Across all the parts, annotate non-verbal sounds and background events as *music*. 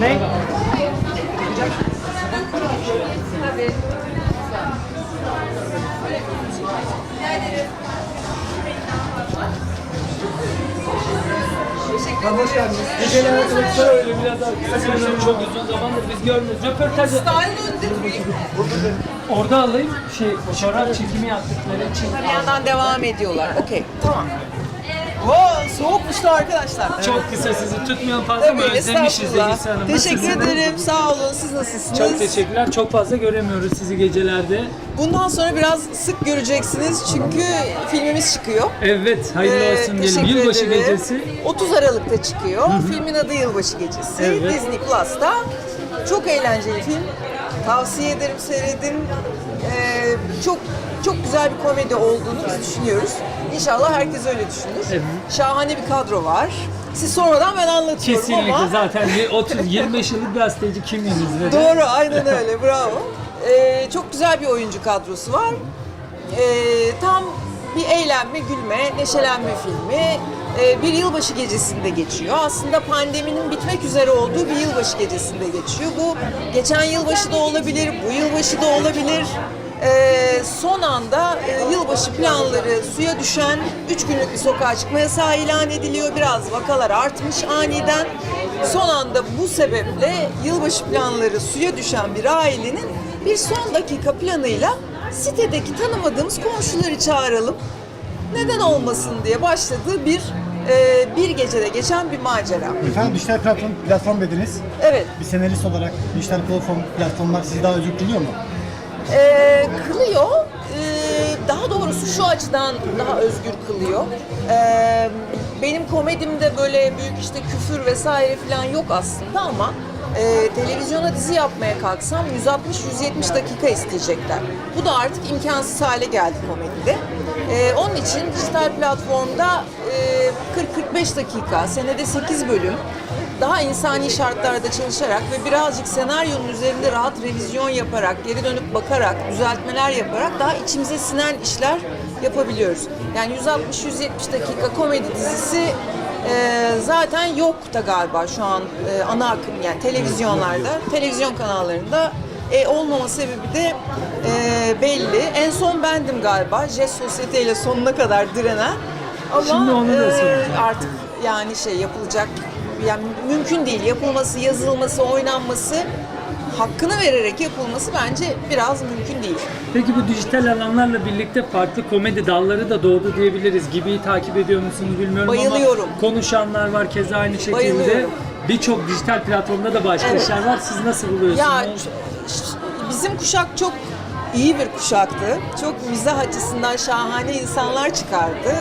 Ne? Hoş geldiniz. Geceler kılıçlar öyle biraz çok uzun zamandır biz görmüyoruz. Röportaj orada alayım şey fotoğraf çekimi yaptıkları için. Bir yandan devam ediyorlar. Okey. Tamam. Wow, soğukmuş da arkadaşlar. Çok kısa sizi tutmayalım fazla mı Tabii, özlemişiz estağfurullah. Elisa Hanım. Teşekkür Nasılsınız? ederim. Sağ olun. Siz nasılsınız? Çok teşekkürler. Çok fazla göremiyoruz sizi gecelerde. Bundan sonra biraz sık göreceksiniz çünkü filmimiz çıkıyor. Evet, hayırlı Ee, olsun diyelim. teşekkür Yılbaşı ederim. gecesi. 30 Aralık'ta çıkıyor. Filmin adı Yılbaşı Gecesi. Evet. Disney Plus'ta. Çok eğlenceli film. Tavsiye ederim seyredin. Ee, çok çok güzel bir komedi olduğunu biz düşünüyoruz. İnşallah herkes öyle düşünür. Evet. Şahane bir kadro var. Siz sormadan ben anlatıyorum Kesinlikle ama zaten bir 30 25 yıllık gazeteci kimliğinizle de. Doğru, aynen öyle. Bravo. Ee, çok güzel bir oyuncu kadrosu var. Ee, tam bir eğlenme, gülme, neşelenme filmi. Ee, bir yılbaşı gecesinde geçiyor. Aslında pandeminin bitmek üzere olduğu bir yılbaşı gecesinde geçiyor. Bu geçen yılbaşı da olabilir, bu yılbaşı da olabilir. Ee, son anda e, yılbaşı planları suya düşen 3 günlük bir sokağa çıkma yasağı ilan ediliyor. Biraz vakalar artmış aniden. Son anda bu sebeple yılbaşı planları suya düşen bir ailenin bir son dakika planıyla sitedeki tanımadığımız komşuları çağıralım. Neden olmasın diye başladığı bir e, bir gecede geçen bir macera. Efendim dijital platform, platform dediniz. Evet. Bir senarist olarak dijital platform platformlar sizi daha özgür kılıyor mu? Ee, kılıyor. Ee, daha doğrusu şu açıdan daha özgür kılıyor. Ee, benim komedimde böyle büyük işte küfür vesaire falan yok aslında ama e, televizyona dizi yapmaya kalksam 160-170 dakika isteyecekler. Bu da artık imkansız hale geldi komedide. Ee, onun için dijital platformda e, 40-45 dakika, senede 8 bölüm daha insani şartlarda çalışarak ve birazcık senaryonun üzerinde rahat revizyon yaparak, geri dönüp bakarak, düzeltmeler yaparak daha içimize sinen işler yapabiliyoruz. Yani 160-170 dakika komedi dizisi e, zaten yok da galiba şu an e, ana akım yani televizyonlarda, televizyon kanallarında e, olmama sebebi de e, belli. En son bendim galiba. Jet Sosyete ile sonuna kadar direnen. Ama Şimdi onu da e, soracağım. artık yani şey yapılacak yani mümkün değil. Yapılması, yazılması, oynanması hakkını vererek yapılması bence biraz mümkün değil. Peki bu dijital alanlarla birlikte farklı komedi dalları da doğdu diyebiliriz. Gibi takip ediyor musunuz bilmiyorum Bayılıyorum. ama konuşanlar var keza aynı şekilde. Bayılıyorum. Birçok dijital platformda da başka Evet. işler var. Siz nasıl buluyorsunuz? Ya bizim kuşak çok iyi bir kuşaktı. Çok mizah açısından şahane insanlar çıkardı.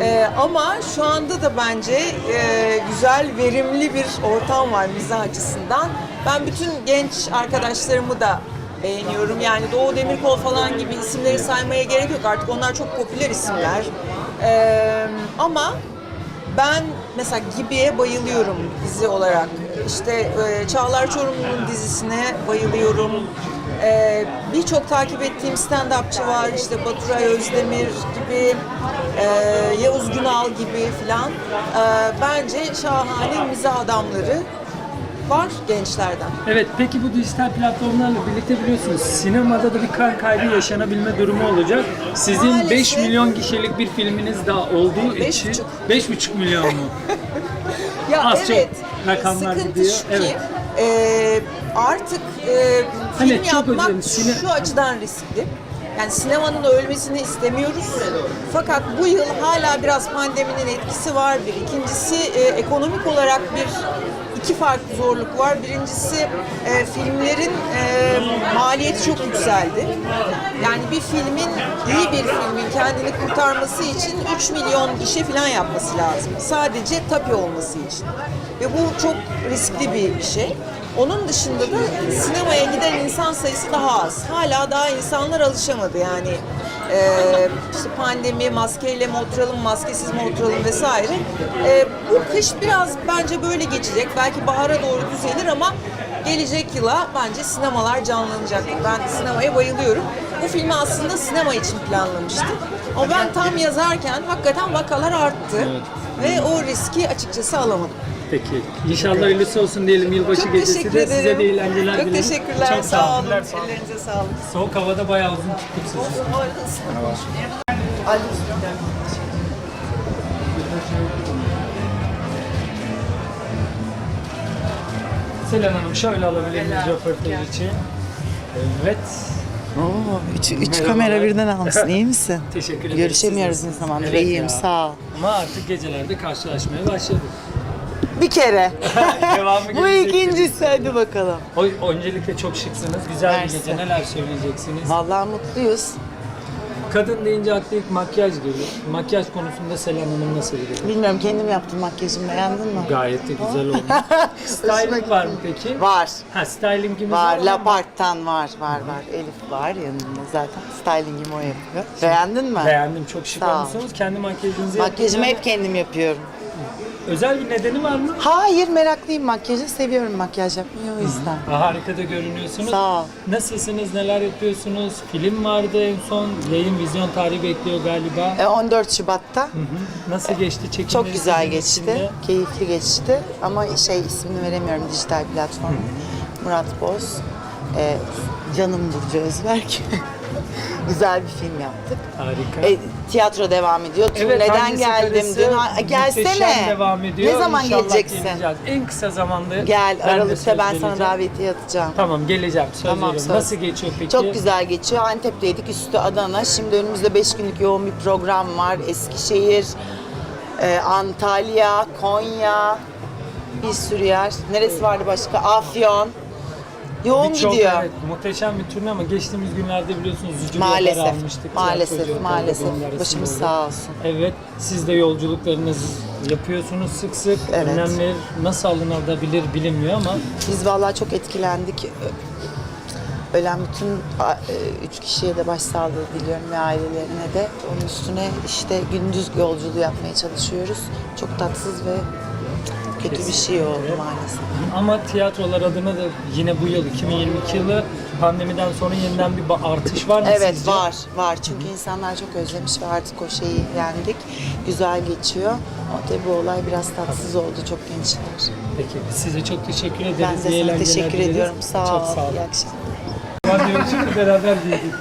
Ee, ama şu anda da bence e, güzel, verimli bir ortam var mizah açısından. Ben bütün genç arkadaşlarımı da beğeniyorum. Yani Doğu Demirkol falan gibi isimleri saymaya gerek yok. Artık onlar çok popüler isimler. Ee, ama ben mesela Gibi'ye bayılıyorum dizi olarak. İşte e, Çağlar Çorumlu'nun dizisine bayılıyorum. E, Birçok takip ettiğim stand-upçı var. İşte Baturay Özdemir gibi, e, Yavuz Günal gibi filan. E, bence şahane mizah adamları var gençlerden. Evet peki bu dijital platformlarla birlikte biliyorsunuz sinemada da bir kan kaybı yaşanabilme durumu olacak. Sizin Maalesef. 5 milyon kişilik bir filminiz daha olduğu Beş için buçuk. 5,5 milyon mu? *laughs* Ya Az çok evet. rakamlar sıkıntı gidiyor, şu ki evet. E, artık e, Hani film çok yapmak özledim, sine- şu açıdan riskli. Yani sinemanın ölmesini istemiyoruz. Fakat bu yıl hala biraz pandeminin etkisi var bir. İkincisi e, ekonomik olarak bir iki farklı zorluk var. Birincisi e, filmlerin e, maliyeti çok yükseldi. Yani bir filmin, iyi bir filmin kendini kurtarması için 3 milyon gişe falan yapması lazım. Sadece tapi olması için. Ve bu çok riskli bir şey. Onun dışında da sinemaya giden insan sayısı daha az. Hala daha insanlar alışamadı yani. Ee, işte pandemi, maskeyle mi oturalım, maskesiz mi oturalım vesaire. Ee, bu kış biraz bence böyle geçecek. Belki bahara doğru düzelir ama gelecek yıla bence sinemalar canlanacak. Ben sinemaya bayılıyorum. Bu filmi aslında sinema için planlamıştım. Ama ben tam yazarken hakikaten vakalar arttı. Ve o riski açıkçası alamadım. Peki. İnşallah hayırlısı olsun diyelim yılbaşı Çok gecesi de ederim. size de eğlenceler Çok dilerim. teşekkürler. Çok sağ olun. olun. Ellerinize sağlık. Soğuk havada bayağı uzun tuttuk sizi. Selen Hanım şöyle alabilir miyiz röportaj için? Evet. Oo, üç, üç kamera birden almışsın. İyi misin? *laughs* Teşekkür ederim. Görüşemiyoruz ne zamandır. Evet İyiyim, ya. sağ ol. Ama artık gecelerde karşılaşmaya başladık. Bir kere. *laughs* Devamı Bu gelecek. ikincisi hadi bakalım. O, öncelikle çok şıksınız. Güzel bir Mersi. gece. Neler söyleyeceksiniz? Vallahi mutluyuz. Kadın deyince akla ilk makyaj geliyor. Makyaj konusunda Selen Hanım nasıl biri? Bilmiyorum kendim yaptım makyajımı beğendin mi? Gayet de güzel olmuş. *laughs* styling var mı peki? Var. Ha stylingimiz Var. var. Lapart'tan var, var, var. Elif var yanımda zaten. Stylingimi o yapıyor. Beğendin mi? Beğendim. Çok şık Sağ ol. olmuşsunuz. Kendi makyajınızı Makyajımı hep kendim yapıyorum. Özel bir nedeni var mı? Hayır meraklıyım makyajı. Seviyorum makyaj yapmayı o yüzden. Ha, Harika da görünüyorsunuz. Sağ ol. Nasılsınız? Neler yapıyorsunuz? Film vardı en son. Yayın vizyon tarihi bekliyor galiba. E, 14 Şubat'ta. Hı hı. Nasıl geçti çekimleri? Çok güzel sizin geçti. içinde? Keyifli geçti. Ama şey ismini veremiyorum dijital platform. Murat Boz. E, canım Burcu Özberk. *laughs* güzel bir film yaptık. Harika. E, tiyatro devam ediyor. Evet, hangisi geldim dün. Ha, gelsene. devam ediyor. Ne zaman İnşallah geleceksin? geleceğiz. En kısa zamanda Gel ben de Aralık'ta söz ben sana vereceğim. davetiye atacağım. Tamam geleceğim söz Tamam, veriyorum. söz. Nasıl geçiyor peki? Çok güzel geçiyor. Antep'teydik, üstü Adana. Şimdi önümüzde 5 günlük yoğun bir program var. Eskişehir, e, Antalya, Konya, bir sürü yer. Neresi vardı başka? Afyon. Yoğun Birçok, gidiyor. Evet, muhteşem bir turne ama geçtiğimiz günlerde biliyorsunuz üzücü bir haber Maalesef, almıştık. maalesef, maalesef. Başımız oldu. sağ olsun. Evet, siz de yolculuklarınızı yapıyorsunuz sık sık. Evet. Önlemler nasıl alınabilir bilinmiyor ama Biz vallahi çok etkilendik. Ölen bütün e, üç kişiye de başsağlığı diliyorum ve ailelerine de. Onun üstüne işte gündüz yolculuğu yapmaya çalışıyoruz. Çok tatsız ve kötü bir şey oldu maalesef. ama tiyatrolar adına da yine bu yıl 2022 yılı pandemiden sonra yeniden bir artış var mı Evet sizce? var var çünkü insanlar çok özlemiş ve artık o şeyi yendik. Güzel geçiyor. Ama tabii bu olay biraz tatsız oldu çok gençler. Peki size çok teşekkür ederiz. Ben de İyi sana eğlenceler teşekkür dileriz. ediyorum. Sağ Çok ol. sağ olun. İyi akşamlar. Var şimdi beraber giydik.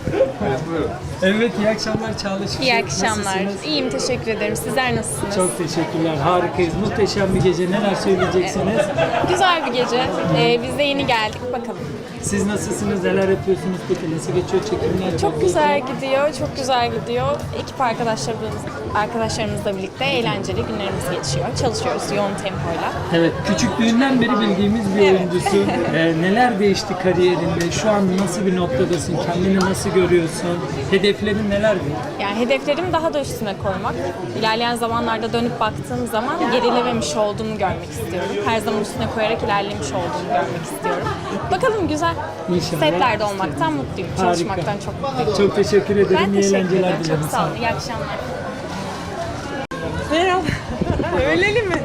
Evet iyi akşamlar Çağla Şık. İyi akşamlar. Nasılsınız? İyiyim teşekkür ederim. Sizler nasılsınız? Çok teşekkürler. Harikayız. Muhteşem bir gece. Neler söyleyeceksiniz? Güzel bir gece. Ee, biz de yeni geldik. Bakalım. Siz nasılsınız? Neler yapıyorsunuz? Peki nasıl geçiyor çekimler? Çok güzel gidiyor. Çok güzel gidiyor. Ekip arkadaşlarımız, arkadaşlarımızla birlikte eğlenceli günlerimiz geçiyor. Çalışıyoruz yoğun tempoyla. Evet, küçüklüğünden beri bildiğimiz bir Evet. oyuncusun. *laughs* Ee, neler değişti kariyerinde? Şu an nasıl bir noktadasın? Kendini nasıl görüyorsun? Hedeflerin nelerdi? Yani hedeflerim daha da üstüne koymak. İlerleyen zamanlarda dönüp baktığım zaman gerilememiş olduğumu görmek istiyorum. Her zaman üstüne koyarak ilerlemiş olduğumu görmek istiyorum. Bakalım güzel. İnşallah. Setlerde olmaktan mutluyum. Harika. Çalışmaktan çok mutluyum. Çok teşekkür ederim. Ben İyi teşekkür eğlenceler ederim. Çok sağ olun. İyi akşamlar. Merhaba. *laughs* Öyleli mi?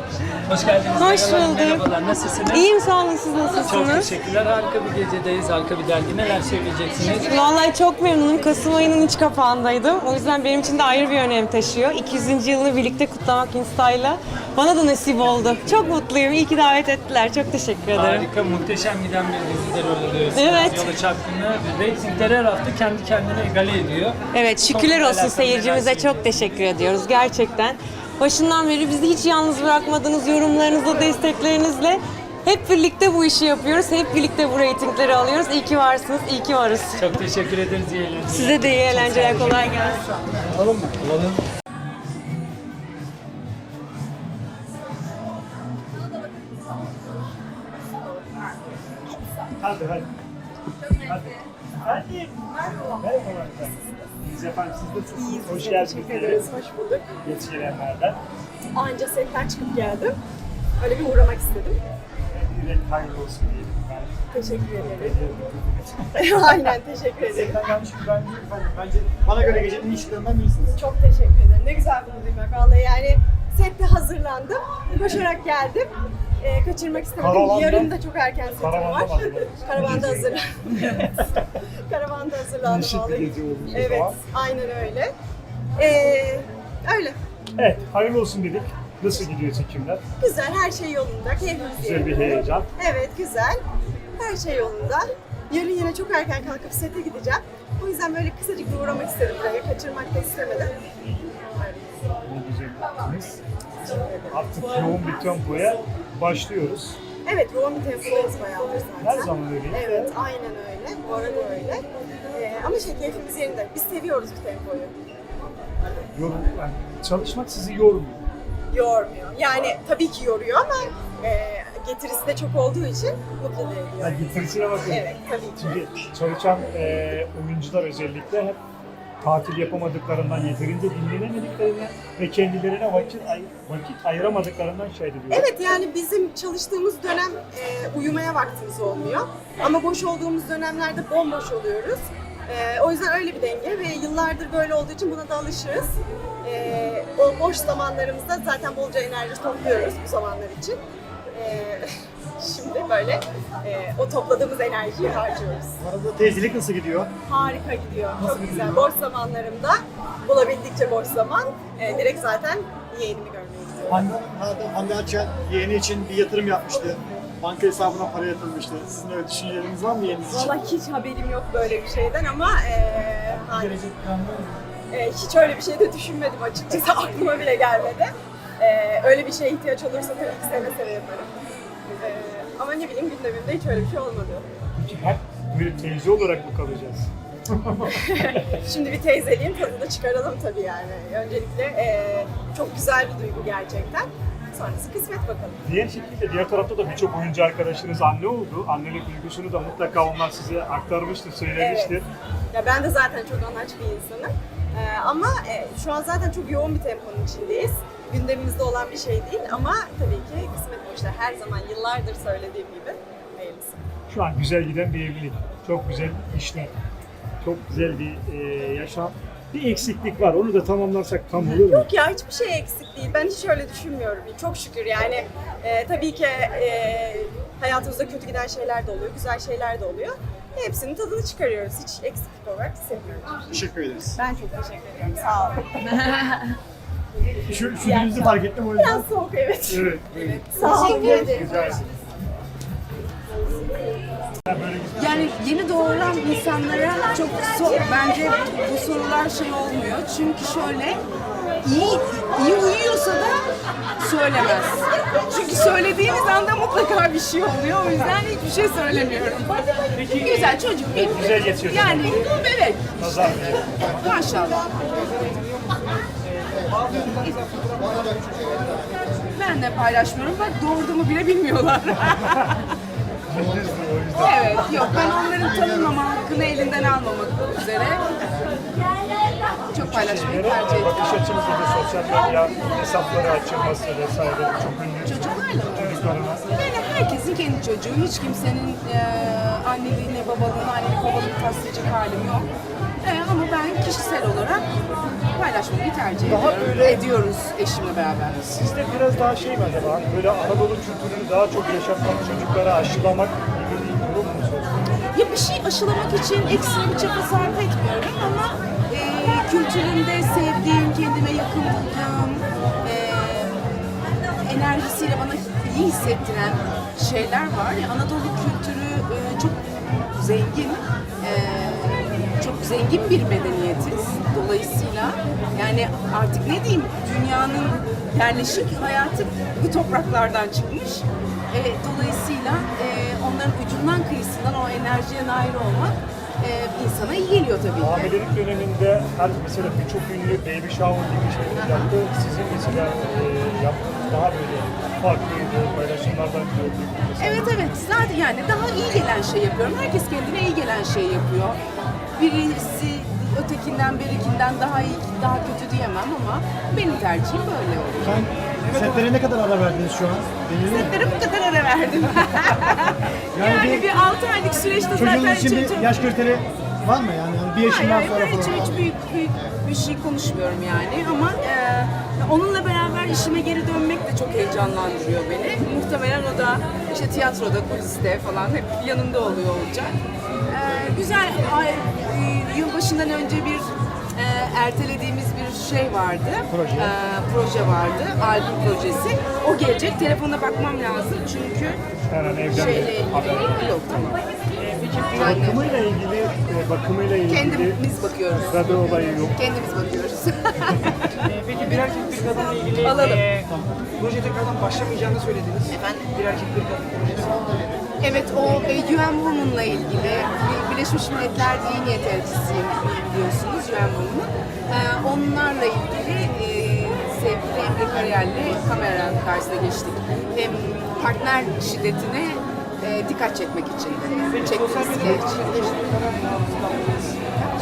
Hoş geldiniz. Hoş Merhabalar, bulduk. Merhabalar. Nasılsınız? İyiyim sağ olun siz Çok nasılsınız? teşekkürler. Harika bir gecedeyiz. Harika bir dergi. Neler söyleyeceksiniz? Vallahi çok memnunum. Kasım ayının iç kapağındaydım. O yüzden benim için de ayrı bir önem taşıyor. 200. yılını birlikte kutlamak Insta'yla bana da nasip oldu. Çok mutluyum. İyi ki davet ettiler. Çok teşekkür ederim. Harika, muhteşem giden bir dizide rol alıyorsunuz. Evet. Yola çarptığını reytingleri her hafta kendi kendine egale ediyor. Evet şükürler Çok olsun seyircimize çok teşekkür ediyoruz gerçekten. Başından beri bizi hiç yalnız bırakmadınız yorumlarınızla, desteklerinizle. Hep birlikte bu işi yapıyoruz. Hep birlikte bu reytingleri alıyoruz. İyi ki varsınız, iyi ki varız. Çok teşekkür ederiz. İyi eğlenceler. Size de iyi eğlenceler, kolay gelsin. Alalım mı? Alalım. Hoş geldiniz. dileriz. Hoş bulduk. Yetişkilerden. Anca setten çıkıp geldim. Öyle bir uğramak istedim. Evet, hayırlı olsun diyelim. Ben Teşekkür ederim. *laughs* Aynen teşekkür ederim. Setten gelmiş gibi ben değilim efendim. Bence bana göre gecenin iyi ışıklarından birisiniz. Çok teşekkür ederim. Ne güzel bunu duymak. Vallahi yani sette hazırlandım. Koşarak geldim. Ee, kaçırmak istemedim. Karavanda- Yarın da çok erken setim var. Karavanda hazırlandım. *laughs* *laughs* Karavanda hazırlandım. Vallahi. Evet, aynen öyle. Ee, öyle. Evet, hayırlı olsun dedik. Nasıl gidiyor çekimler? Güzel, her şey yolunda. Keyfimiz Güzel bir yerinde. heyecan. Evet, güzel. Her şey yolunda. Yarın yine çok erken kalkıp sete gideceğim. O yüzden böyle kısacık bir uğramak istedim buraya. Kaçırmak da istemedim. Ne güzel yaptınız. Artık yoğun bir tempoya başlıyoruz. Evet, yoğun bir tempodayız bayağıdır zaten. Her zaman öyleyiz. Evet, aynen öyle. Bu arada öyle. Ee, ama şey keyfimiz yerinde. Biz seviyoruz bu tempoyu. Yorum, yani çalışmak sizi yormuyor. Yormuyor. Yani tabii ki yoruyor ama e, getirisi de çok olduğu için mutlu da ediyor. Yani getirisine bakın. Evet, tabii ki. Çünkü çalışan e, oyuncular özellikle hep tatil yapamadıklarından, yeterince dinlenemediklerinden ve kendilerine vakit, ay- vakit ayıramadıklarından şahit ediyorlar. Evet yani bizim çalıştığımız dönem e, uyumaya vaktimiz olmuyor. Ama boş olduğumuz dönemlerde bomboş oluyoruz. E, o yüzden öyle bir denge ve yıllardır böyle olduğu için buna da alışırız. E, o boş zamanlarımızda zaten bolca enerji topluyoruz bu zamanlar için. E, *laughs* şimdi böyle e, o topladığımız enerjiyi harcıyoruz. Bu arada teyzelik nasıl gidiyor? Harika gidiyor, çok güzel. Boş zamanlarımda bulabildikçe boş zaman e, direkt zaten yeğenimi görmeye gidiyorum. Hande, Hande, Hande Erçel yeğeni için bir yatırım yapmıştı. Banka hesabına para yatırmıştı. Sizin öyle düşünceleriniz var mı yeğeniniz için? Vallahi hiç haberim yok böyle bir şeyden ama eee hani, eee, hiç öyle bir şey de düşünmedim açıkçası *laughs* aklıma bile gelmedi. Eee, öyle bir şeye ihtiyaç olursa tabii ki seve seve yaparım. Eee, ama ne bileyim gündemimde hiç öyle bir şey olmadı. Peki hep böyle teyze olarak mı kalacağız? *laughs* Şimdi bir teyzeliğin tadını çıkaralım tabii yani. Öncelikle eee, çok güzel bir duygu gerçekten. Sonrası kısmet bakalım. Diğer şekilde diğer tarafta da birçok oyuncu arkadaşınız anne oldu. Annelik duygusunu da mutlaka onlar size aktarmıştır, söylemiştir. Ya ben de zaten çok anaç bir insanım. Ee, ama e, şu an zaten çok yoğun bir temponun içindeyiz. Gündemimizde olan bir şey değil ama tabii ki kısmet bu işte her zaman yıllardır söylediğim gibi hayırlısı. Şu an güzel giden bir evlilik. Çok güzel işler. Çok güzel bir e, yaşam. Bir eksiklik var. Onu da tamamlarsak tam olur mu? Yok ya hiçbir şey eksik değil. Ben hiç öyle düşünmüyorum. Çok şükür yani e, tabii ki e, hayatımızda kötü giden şeyler de oluyor, güzel şeyler de oluyor. Hepsinin tadını çıkarıyoruz. Hiç eksiklik olarak hissetmiyorum. Teşekkür ederiz. Ben çok teşekkür ederim. Sağ olun. Şu, üşüdüğünüzü fark ettim o yüzden. Biraz soğuk evet. Evet. evet. Sağ olun. Güzel. Ha, Böyle güzel. Yani yeni doğuran insanlara çok so- bence bu sorular şey olmuyor. Çünkü şöyle iyi iyi uyuyorsa da söylemez. Çünkü söylediğimiz anda mutlaka bir şey oluyor. O yüzden hiçbir şey söylemiyorum. Güzel çocuk benim. Güzel geçiyor. Yani evet Nazar maşallah. Ben de paylaşmıyorum. Bak doğurduğumu bile bilmiyorlar. *laughs* evet, yok ben onların tanınmama hakkını elinden almamak üzere çok paylaşmayı tercih ediyorum. bakış açınızda da sosyal medya hesapları açılması vesaire çok ünlü Çocuklarla mı? Yani herkesin kendi çocuğu. Hiç kimsenin e, anneliğine, babalığına, annelik babalığını taslayacak halim yok. E, ama ben kişisel olarak paylaşmayı tercih ediyorum. Ediyoruz eşimle beraber. Sizde biraz daha şey mi acaba? Böyle Anadolu kültürünü daha çok yaşatmak, çocuklara aşılamak aşılamak için ekstra bir çaba sarf etmiyorum ama e, kültürümde sevdiğim, kendime yakın bulduğum, e, enerjisiyle bana iyi hissettiren şeyler var. Ya, Anadolu kültürü e, çok zengin, e, çok zengin bir medeniyetiz. Dolayısıyla yani artık ne diyeyim dünyanın yerleşik hayatı bu topraklardan çıkmış. E, dolayısıyla e, onların ucundan kıyısından o enerjiye nail olmak e, insana iyi geliyor tabii ki. Hamilelik döneminde her mesela birçok ünlü baby shower gibi şeyler yaptı. Sizin mesela e, yaptığınız daha böyle farklıydı, paylaşımlardan gördük. Mesela Evet evet zaten yani daha iyi gelen şey yapıyorum. Herkes kendine iyi gelen şey yapıyor. Birisi ötekinden birikinden daha iyi daha kötü diyemem ama benim tercihim böyle oluyor. Sen setlere ne kadar ara verdiniz şu an? Denildi mi? Setlere bu kadar ara verdim. *laughs* Yani yani, bir- bir 6 aylık süreçte Çocuğunuz zaten için bir çocuğum- yaş kriteri var mı yani? yani bir yaşından Hayır, sonra hayır, ben falan. hiç, hiç büyük, büyük bir şey konuşmuyorum yani ama e, onunla beraber işime geri dönmek de çok heyecanlandırıyor beni. Muhtemelen o da işte tiyatroda, kuliste falan hep yanımda oluyor olacak. E, güzel, ay, e, yılbaşından önce bir e, ertelediğimiz bir şey vardı. Proje. E, proje vardı. Albüm projesi. O gelecek. Telefona bakmam lazım çünkü Her an evden şeyle haber. ilgili yok tamam. Bakımıyla ilgili, e, bakımıyla ilgili Kendimiz bakıyoruz. radyo olayı yok. Kendimiz bakıyoruz. *laughs* Peki bir erkek bir kadınla ilgili Alalım. e, proje tekrardan başlamayacağını söylediniz. Efendim? Bir erkek bir kadın projesi. Evet, o e, UN Women'la ilgili Bir- Birleşmiş Milletler İyi Niyet Elçisiyim biliyorsunuz UN Women'ın. E, onlarla ilgili e, sevgili Emre Karayel'le kamera karşısına geçtik. Hem partner şiddetine e, dikkat çekmek için çektiğimiz medyada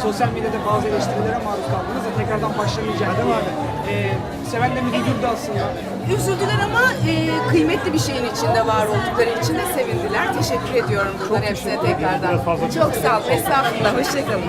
Sosyal medyada bazı eleştirilere maruz kaldınız da tekrardan başlamayacak diye. E, seven de müdür durdu aslında. Üzüldüler ama e, kıymetli bir şeyin içinde var oldukları için de sevindiler. Teşekkür ediyorum buradan hepsine tekrardan. Çok sağ olun. Estağfurullah. Hoşçakalın.